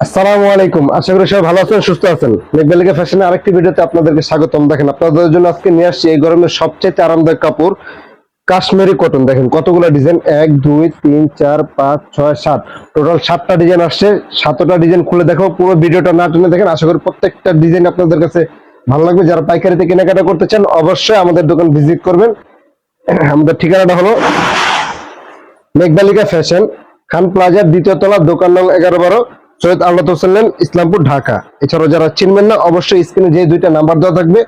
আসসালামু আলাইকুম। আশা করি সবাই ভালো আছেন, সুস্থ আছেন। মেঘবেলিকা স্বাগতম। দেখেন, আপনাদের জন্য আজকে নিয়ে আসছি এই সবচেয়ে আরামদায়ক কাশ্মীরি কটন দেখেন, কতগুলো ডিজাইন এক, দুই, তিন, চার, পাঁচ, ছয়, সাত। টোটাল সাতটা ডিজাইন আসছে। সাতটা ডিজাইন খুলে দেখো। পুরো ভিডিওটা না টেনে দেখেন, আশা করি প্রত্যেকটা ডিজাইন আপনাদের কাছে ভালো লাগবে। যারা পাইকারিতে কেনাকাটা করতে চান, অবশ্যই আমাদের দোকান ভিজিট করবেন। আমাদের ঠিকানাটা হলো মেঘবালিকা ফ্যাশন খান প্লাজার দ্বিতীয় তলা, দোকান নং এগারো বারো। সৈয়দ আল্লাহ হোসেন, ইসলামপুর, ঢাকা। এছাড়াও যারা চিনবেন না, অবশ্যই স্ক্রিনে যে দুইটা নাম্বার দেওয়া থাকবে,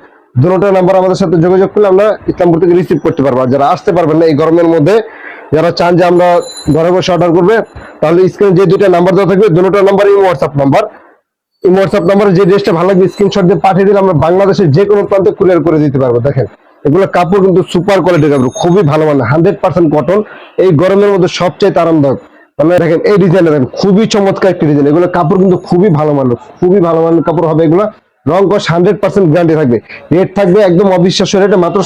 দুটো নাম্বার আমাদের সাথে যোগাযোগ করলে আমরা ইসলামপুর থেকে রিসিভ করতে পারব। আর যারা আসতে পারবেন না এই গরমের মধ্যে, যারা চান যে আমরা ঘরে বসে অর্ডার করবে, তাহলে স্ক্রিনে যে দুইটা নাম্বার দেওয়া থাকবে দুটো নাম্বারই হোয়াটসঅ্যাপ নাম্বার। এই হোয়াটসঅ্যাপ নাম্বারে যে ড্রেসটা ভালো লাগবে স্ক্রিনশট দিয়ে পাঠিয়ে দিলে আমরা বাংলাদেশের যে কোনো প্রান্তে কুরিয়ার করে দিতে পারব। দেখেন, এগুলো কাপড় কিন্তু সুপার কোয়ালিটির কাপড়, খুবই ভালো মানে হান্ড্রেড পার্সেন্ট কটন এই গরমের মধ্যে সবচেয়ে আরামদায়ক। দেখেন, এই ডিজাইন দেখেন, খুবই চমৎকার একটি ডিজাইন এগুলো কাপড় কিন্তু খুবই ভালো মানের, খুবই ভালো মানের কাপড় হবে এগুলো। রং কস হান্ড্রেড পার্সেন্ট গ্যারান্টি থাকবে। রেট থাকবে একদম অবিশ্বাস্য রেটে মাত্র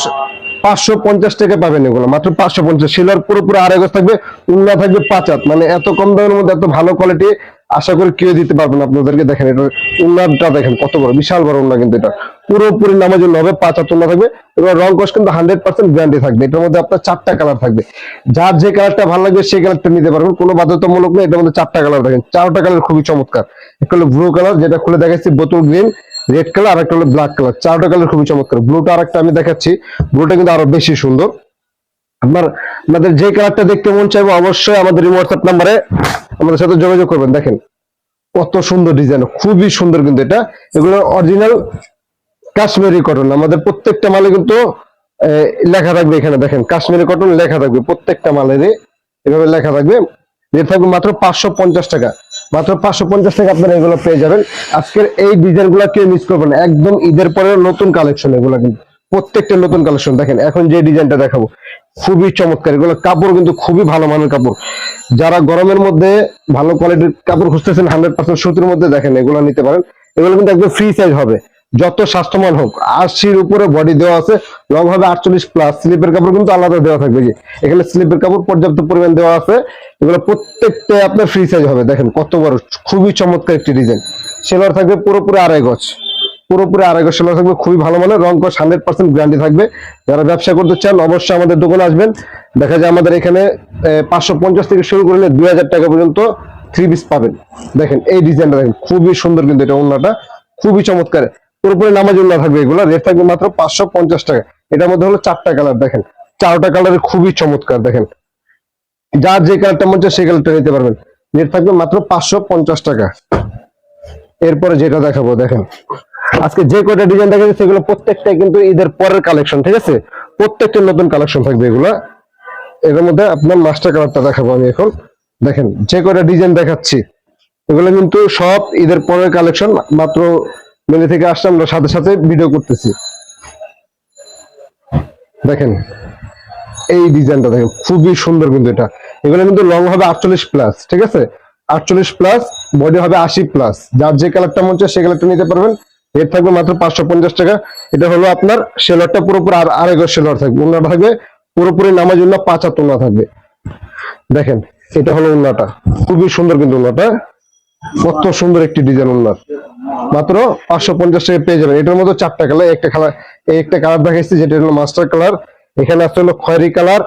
পাঁচশো পঞ্চাশ টাকা পাবেন এগুলো, মাত্র পাঁচশো পঞ্চাশ। সিলার পুরোপুরি আড়াই গজ থাকবে, উন্না থাকবে পাঁচ মানে এত কম দামের মধ্যে এত ভালো কোয়ালিটি আশা করি কেউ দিতে পারবেন আপনাদেরকে দেখেন এটা উন্নাটা দেখেন কত বড়, বিশাল বড় উন্না কিন্তু এটা। পুরোপুরি নামার জন্য হবে পাঁচ হাত থাকবে এবার রং কস কিন্তু হান্ড্রেড পার্সেন্ট গ্যারান্টি থাকবে। এটার মধ্যে আপনার চারটা কালার থাকবে। যার যে কালারটা ভালো লাগবে, সেই কালারটা নিতে পারবেন। কোনো বাধ্যতামূলক নেই, এটার মধ্যে চারটা কালার দেখেন। চারটা কালার খুবই চমৎকার। একটা হলো ব্লু কালার যেটা খুলে দেখাচ্ছি, বোতল গ্রিন রেড কালার আর একটা হলো ব্ল্যাক কালার চারটা কালার খুবই চমৎকার। ব্লুটা আর একটা আমি দেখাচ্ছি। ব্লুটা কিন্তু আরও বেশি সুন্দর। আপনার, আপনাদের যে কালারটা দেখতে মন চাইব অবশ্যই আমাদের হোয়াটসঅ্যাপ নাম্বারে আমাদের সাথে যোগাযোগ করবেন। দেখেন, কত সুন্দর ডিজাইন খুবই সুন্দর কিন্তু এটা। এগুলো অরিজিনাল কাশ্মীরি কটন আমাদের প্রত্যেকটা মালে কিন্তু লেখা থাকবে এখানে। দেখেন, কাশ্মীরি কটন লেখা থাকবে, প্রত্যেকটা মালেরই এভাবে লেখা থাকবে। রেট থাকবে মাত্র পাঁচশো পঞ্চাশ টাকা। মাত্র পাঁচশো পঞ্চাশ টাকা আপনারা এগুলো পেয়ে যাবেন। আজকের এই ডিজাইনগুলা কেউ মিস করবেন একদম ঈদের পরে নতুন কালেকশন এগুলো কিন্তু। প্রত্যেকটা নতুন কালেকশন দেখেন, এখন যে ডিজাইনটা দেখাবো। খুবই চমৎকার। এগুলো কাপড় কিন্তু খুবই ভালো মানের কাপড়। যারা গরমের মধ্যে ভালো কোয়ালিটির কাপড় খুঁজতেছেন হান্ড্রেড পার্সেন্ট সুতির মধ্যে দেখেন, এগুলো নিতে পারেন। এগুলো কিন্তু একদম ফ্রি সাইজ হবে, যত স্বাস্থ্যমান হোক। আশির উপরে বডি দেওয়া আছে লং হবে আটচল্লিশ প্লাস স্লিপের কাপড় কিন্তু আলাদা দেওয়া থাকবে যে, এখানে স্লিপের কাপড় পর্যাপ্ত পরিমাণ দেওয়া আছে। এগুলো প্রত্যেকটা আপনার ফ্রি সাইজ হবে। দেখেন কত বড়, খুবই চমৎকার একটি ডিজাইন সেলার থাকবে পুরোপুরি আড়াই গজ। পুরোপুরি আড়াই সেলার থাকবে, খুবই ভালো মানের, রং কস হান্ড্রেড পার্সেন্ট গ্যারান্টি থাকবে। যারা ব্যবসা করতে চান, অবশ্যই আমাদের দোকানে আসবেন। দেখা যায় আমাদের এখানে পাঁচশো পঞ্চাশ থেকে শুরু করলে দুই হাজার টাকা পর্যন্ত থ্রি পিস পাবেন। দেখেন, এই ডিজাইনটা দেখেন, খুবই সুন্দর কিন্তু এটা অন্যটা খুবই চমৎকার। পুরোপুরি নামাজ উল্লাহ থাকবে এগুলো রেট থাকবে মাত্র পাঁচশো পঞ্চাশ টাকা। এটার মধ্যে হলো চারটা কালার দেখেন। চারটা কালার খুবই চমৎকার, দেখেন। যার যে কালারটা মন চায় সেই কালারটা নিতে পারবেন। রেট থাকবে মাত্র পাঁচশো পঞ্চাশ টাকা। এরপরে যেটা দেখাবো, দেখেন। আজকে যে কয়টা ডিজাইন দেখা যাচ্ছে সেগুলো প্রত্যেকটাই কিন্তু ঈদের পরের কালেকশন ঠিক আছে? প্রত্যেকটা নতুন কালেকশন থাকবে এগুলা। এর মধ্যে আপনার মাস্টার কালারটা দেখাবো আমি এখন। দেখেন, যে কয়টা ডিজাইন দেখাচ্ছি, এগুলো কিন্তু সব ঈদের পরের কালেকশন মাত্র মেলে থেকে আসছে, আমরা সাথে সাথে ভিডিও করতেছি। দেখেন, এই ডিজাইনটা দেখেন, খুবই সুন্দর কিন্তু এটা। এগুলো কিন্তু লং হবে আটচল্লিশ প্লাস ঠিক আছে? আটচল্লিশ প্লাস বডি হবে আশি প্লাস যার যে কালারটা মন চায় সে কালারটা নিতে পারবেন। রেট থাকবে মাত্র পাঁচশো পঞ্চাশ টাকা। এটা হলো আপনার সেলরটা পুরোপুরি আর আড়াই গজ সেলর থাকবে। উন্না থাকবে পুরোপুরি নামাজ উন্না পাঁচ হাত উন্না থাকবে। দেখেন, এটা হলো উন্নাটা। খুবই সুন্দর কিন্তু উন্নাটা। কত সুন্দর একটি ডিজাইন উন্নার মাত্র পাঁচশো পঞ্চাশ টাকা পেয়ে যাবেন। এটার মধ্যে চারটা কালার একটা কালার একটা কালার দেখাইছি, যেটা হলো মাস্টার কালার এখানে আসতে হলো খয়েরি কালার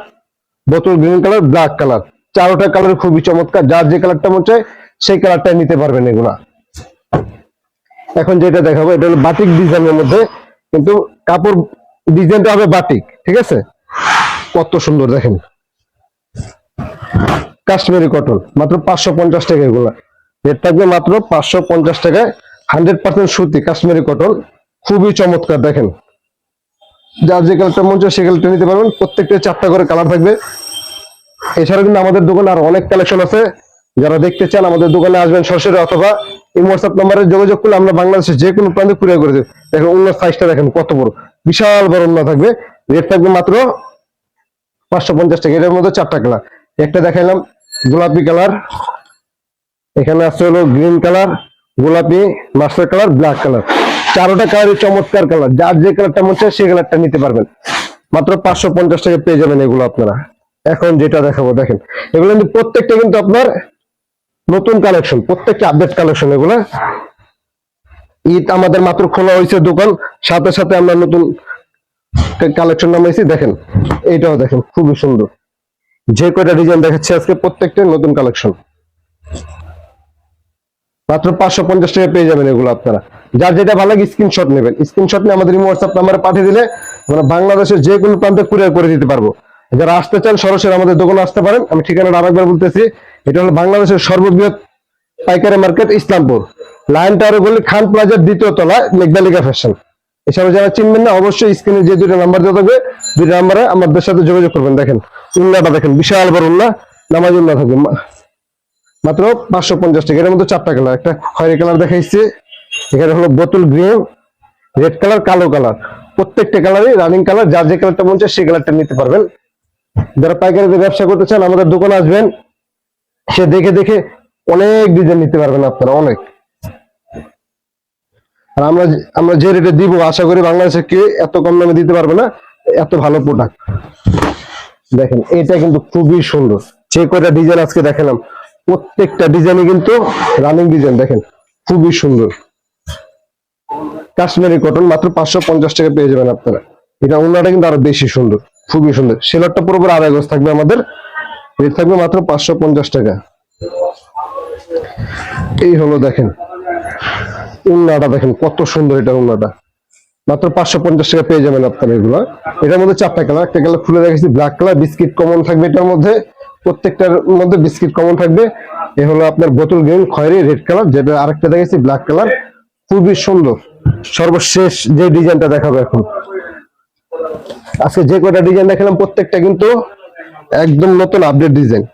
বোতল গ্রিন কালার ব্ল্যাক কালার চারোটা কালার খুবই চমৎকার। যার যে কালারটা মন চায়, সেই কালারটা নিতে পারবেন এগুলা। এখন যেটা দেখাবো, এটা হলো বাটিক ডিজাইনের মধ্যে, কিন্তু কাপড় ডিজাইনটা হবে বাটিক ঠিক আছে? কত সুন্দর দেখেন। কাশ্মীরি কটন মাত্র পাঁচশো পঞ্চাশ টাকা এগুলা। রেট থাকবে মাত্র পাঁচশো পঞ্চাশ টাকায় হান্ড্রেড পার্সেন্ট সুতি কাশ্মীরি কটন খুবই চমৎকার দেখেন। যার যে কালারটা মন চায় সে কালারটা নিতে পারবেন, প্রত্যেকটা চারটা করে কালার থাকবে। এছাড়া কিন্তু আমাদের দোকানে আর অনেক কালেকশন আছে। যারা দেখতে চান, আমাদের দোকানে আসবেন সরাসরি অথবা এই হোয়াটসঅ্যাপ নাম্বারে যোগাযোগ করলে আমরা বাংলাদেশের যে কোনো প্রান্তে কুরিয়ার করে দেবো। দেখেন অন্য সাইজটা দেখেন কত বড়। বিশাল বড় অন্য থাকবে। রেট থাকবে মাত্র পাঁচশো পঞ্চাশ টাকা। এটার মধ্যে চারটা কালার একটা দেখাইলাম গোলাপি কালার এখানে আছে হলো গ্রিন কালার গোলাপি মাস্টার কালার ব্ল্যাক কালার চারোটা কালারই চমৎকার কালার যার যে কালারটা মনে হচ্ছে সেই কালারটা নিতে পারবেন। মাত্র পাঁচশো পঞ্চাশ টাকা পেয়ে যাবেন এগুলো আপনারা। এখন যেটা দেখাবো, দেখেন। এগুলো কিন্তু প্রত্যেকটা কিন্তু আপনার নতুন কালেকশন, প্রত্যেকটা আপডেট কালেকশন এগুলা। ঈদ আমাদের মাত্র খোলা হয়েছে দোকান, সাথে সাথে আমরা নতুন কালেকশন নামাইছি, দেখেন, এইটাও দেখেন, খুবই সুন্দর। যে কয়টা ডিজাইন দেখাচ্ছি আজকে, প্রত্যেকটা নতুন কালেকশন। মাত্র পাঁচশো পঞ্চাশ টাকা পেয়ে যাবেন এগুলো আপনারা। যার যেটা ভালো লাগে স্ক্রিনশট নেবেন। স্ক্রিনশট নিয়ে আমাদের হোয়াটসঅ্যাপ নাম্বারে পাঠিয়ে দিলে আমরা বাংলাদেশের যে কোনো প্রান্তে কুরিয়ার করে দিতে পারব। যারা আসতে চান, সরাসরি আমাদের দোকানে আসতে পারেন। আমি ঠিকানাটা আরেকবার বলতেছি এটা হলো বাংলাদেশের সর্ববৃহৎ পাইকারি মার্কেট ইসলামপুর। লাইন টাওয়ারে বলি, খান প্লাজার দ্বিতীয় তলা মেঘবালিকা ফ্যাশন এছাড়াও যারা চিনবেন না, অবশ্যই স্ক্রিনে যে দুটো নাম্বার দেওয়া থাকবে দুটো নাম্বারে আমাদের সাথে যোগাযোগ করবেন। দেখেন উন্নাটা দেখেন, বিশাল বড় উন্না, নামাজ উন্না থাকবে। মাত্র পাঁচশো পঞ্চাশ টাকা। এর মধ্যে চারটা কালার একটা খয়েরি কালার দেখাইছে। এখানে হলো বোতল গ্রিন রেড কালার কালো কালার প্রত্যেকটা কালারই রানিং কালার যার যে কালারটা মন চায়, সেই কালারটা নিতে পারবেন। যারা পাইকারিতে ব্যবসা করতে চান, আমাদের দোকানে আসবেন। সে দেখে দেখে অনেক ডিজাইন নিতে পারবেন আপনারা, অনেক। আর আমরা আমরা যে রেটে দিব, আশা করি বাংলাদেশে কে এত কম দামে দিতে পারবে না, এত ভালো প্রোডাক্ট দেখেন, এটা কিন্তু খুবই সুন্দর। যে কয়টা ডিজাইন আজকে দেখালাম, প্রত্যেকটা ডিজাইনই কিন্তু রানিং ডিজাইন দেখেন, খুবই সুন্দর। কাশ্মীরি কটন মাত্র পাঁচশো পঞ্চাশ টাকা পেয়ে যাবেন আপনারা। এটা অন্যটা কিন্তু আরও বেশি সুন্দর, খুবই সুন্দর। সেলারটা পুরোপুরি আড়াই গজ থাকবে আমাদের। রেট থাকবে মাত্র পাঁচশো পঞ্চাশ টাকা। এই হলো দেখেন, উন্নাটা দেখেন, কত সুন্দর এটা উন্নাটা। মাত্র পাঁচশো পঞ্চাশ টাকা পেয়ে যাবেন আপনারা এগুলো। এটার মধ্যে চারটা কালার একটা কালার খুলে রেখেছি ব্ল্যাক কালার বিস্কিট কমন থাকবে এটার মধ্যে। প্রত্যেকটার মধ্যে বিস্কিট কমন থাকবে। এ হলো আপনার বোতল গ্রিন খয়েরি রেড কালার যেটা আরেকটা দেখেছি ব্ল্যাক কালার খুবই সুন্দর। সর্বশেষ যে ডিজাইনটা দেখাবো এখন। আজকে যে কয়টা ডিজাইন দেখালাম, প্রত্যেকটা কিন্তু একদম নতুন আপডেট ডিজাইন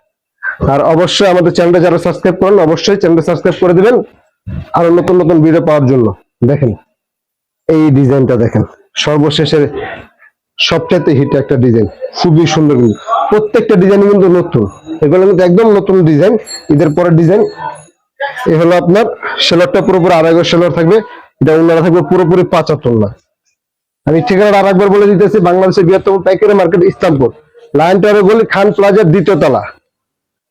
আর অবশ্যই আমাদের চ্যানেলটা যারা সাবস্ক্রাইব করেন, অবশ্যই চ্যানেলটা সাবস্ক্রাইব করে দিবেন। আরও নতুন নতুন ভিডিও পাওয়ার জন্য। দেখেন, এই ডিজাইনটা দেখেন। সর্বশেষের সবচাইতে হিট একটা ডিজাইন খুবই সুন্দর কিন্তু। প্রত্যেকটা ডিজাইন কিন্তু নতুন। এগুলো কিন্তু একদম নতুন ডিজাইন ঈদের পরের ডিজাইন এ হলো আপনার সেলরটা পুরোপুরি আড়াই গজ সেলর থাকবে। এটা ওনারা থাকবে পুরোপুরি পাঁচাত্তর না আমি ঠিকানাটা আর একবার বলে দিতেছি, বাংলাদেশের বৃহত্তম পাইকারি মার্কেট ইসলামপুর লাইন টাওয়ারে বলি, খান প্লাজার দ্বিতীয় তলা।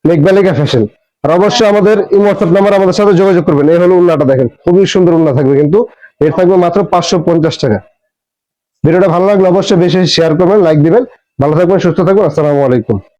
মেঘবালিকা ফ্যাশন আর অবশ্যই আমাদের এই হোয়াটসঅ্যাপ নাম্বার আমাদের সাথে যোগাযোগ করবেন। এই হলো উন্নাটা দেখেন। খুবই সুন্দর উন্না থাকবে কিন্তু। এর থাকবে মাত্র পাঁচশো পঞ্চাশ টাকা। ভিডিওটা ভালো লাগলে অবশ্যই বেশি শেয়ার করবেন লাইক দিবেন। ভালো থাকবেন, সুস্থ থাকবেন। আসসালামু আলাইকুম।